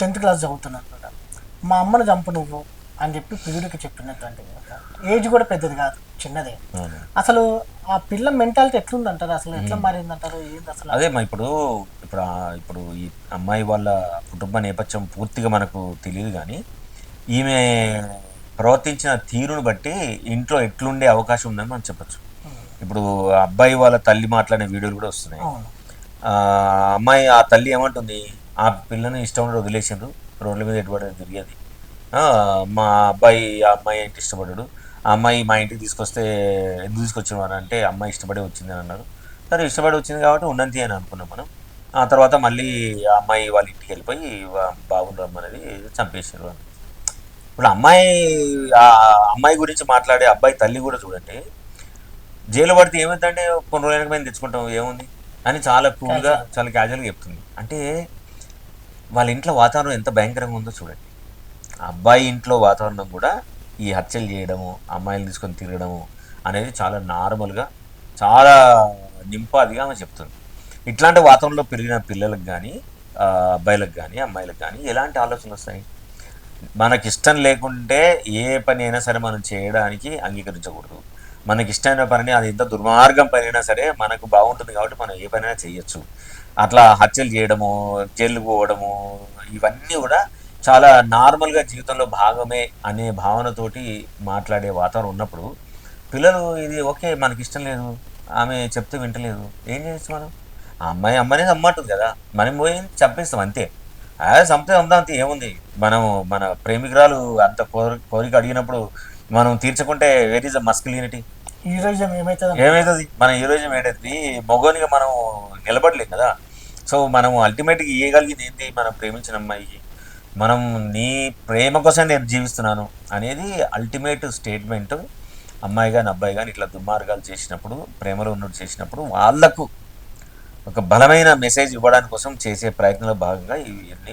Tenth class చదువుతున్నాను అనమాట మా అమ్మను చంపు నువ్వు అని చెప్పి ప్రియుడికి చెప్పినటువంటి ఏజ్ కూడా పెద్దది కాదు చిన్నదే. అసలు ఆ పిల్ల మెంటాలిటీ ఎట్లుందంటారు? అసలు ఎట్లా మారిందంటారు? ఏంది అసలు? అదే మా ఇప్పుడు ఇప్పుడు ఇప్పుడు ఈ అమ్మాయి వాళ్ళ కుటుంబ నేపథ్యం పూర్తిగా మనకు తెలియదు కానీ ఈమె ప్రవర్తించిన తీరును బట్టి ఇంట్లో ఎట్లుండే అవకాశం ఉందని మనం చెప్పొచ్చు. ఇప్పుడు అబ్బాయి వాళ్ళ తల్లి మాట్లాడే వీడియోలు కూడా వస్తున్నాయి. అమ్మాయి ఆ తల్లి ఏమంటుంది? ఆ పిల్లని ఇష్టం వదిలేసిండ్రు. రోడ్ల మీద ఎటువంటి తిరిగేది. మా అబ్బాయి ఆ అమ్మాయి ఏంటి ఇష్టపడ్డాడు. ఆ అమ్మాయి మా ఇంటికి తీసుకొస్తే ఎందుకు తీసుకొచ్చేవారు అంటే అమ్మాయి ఇష్టపడి వచ్చింది అని అన్నారు. సరే ఇష్టపడి వచ్చింది కాబట్టి ఉన్నంతి అని అనుకున్నాం మనం. ఆ తర్వాత మళ్ళీ ఆ అమ్మాయి వాళ్ళ ఇంటికి వెళ్ళిపోయి బాబుని రమ్మనేది చంపేశారు అని. ఇప్పుడు అమ్మాయి ఆ అమ్మాయి గురించి మాట్లాడే అబ్బాయి తల్లి కూడా చూడండి జైలు పడితే ఏమైందంటే కొన్ని రోజులకి మేము తెచ్చుకుంటాం ఏముంది అని చాలా కూల్గా చాలా క్యాజువల్గా చెప్తుంది. అంటే వాళ్ళ ఇంట్లో వాతావరణం ఎంత భయంకరంగా ఉందో చూడండి. ఆ అబ్బాయి ఇంట్లో వాతావరణం కూడా ఈ హత్యలు చేయడము అమ్మాయిలు తీసుకొని తిరగడము అనేది చాలా నార్మల్గా చాలా నింపాదిగా ఆమె చెప్తుంది. ఇట్లాంటి వాతావరణంలో పెరిగిన పిల్లలకు కానీ అబ్బాయిలకు కానీ అమ్మాయిలకు కానీ ఎలాంటి ఆలోచనలు వస్తాయి? మనకి ఇష్టం లేకుంటే ఏ పని అయినా సరే మనం చేయడానికి అంగీకరించకూడదు. మనకి ఇష్టమైన పనిని అది ఎంత దుర్మార్గం పనైనా సరే మనకు బాగుంటుంది కాబట్టి మనం ఏ పనైనా చేయొచ్చు. అట్లా హత్యలు చేయడము జైలుకు పోవడము ఇవన్నీ కూడా చాలా నార్మల్గా జీవితంలో భాగమే అనే భావనతోటి మాట్లాడే వాతావరణం ఉన్నప్పుడు పిల్లలు ఇది ఓకే మనకి ఇష్టం లేదు ఆమె చెప్తే వింటలేదు ఏం చేయొచ్చు మనం? ఆ అమ్మాయి అమ్మనేది అమ్మంటుంది కదా మనం పోయి చంపేస్తాం అంతే. అదే చంపితే ఉందా అంతే ఏముంది? మనం మన ప్రేమికురాలు అంత కోరి కోరిక అడిగినప్పుడు మనం తీర్చకుంటే where is the masculinity heroism ఏమైతుంది? ఏమవుతుంది మన హీరోయిజం ఏంటది? మొగోనిగా మనం నిలబడలేం కదా. సో మనం అల్టిమేట్గా ఇయ్యగలిగింది ఏంటి మనం ప్రేమించిన అమ్మాయికి. మనం నీ ప్రేమ కోసం నేను జీవిస్తున్నాను అనేది అల్టిమేట్ స్టేట్మెంట్ అమ్మాయి కానీ అబ్బాయి కానీ ఇట్లా దుర్మార్గాలు చేసినప్పుడు ప్రేమలో ఉన్నట్టు చేసినప్పుడు వాళ్ళకు ఒక బలమైన మెసేజ్ ఇవ్వడానికి కోసం చేసే ప్రయత్నంలో భాగంగా ఇవన్నీ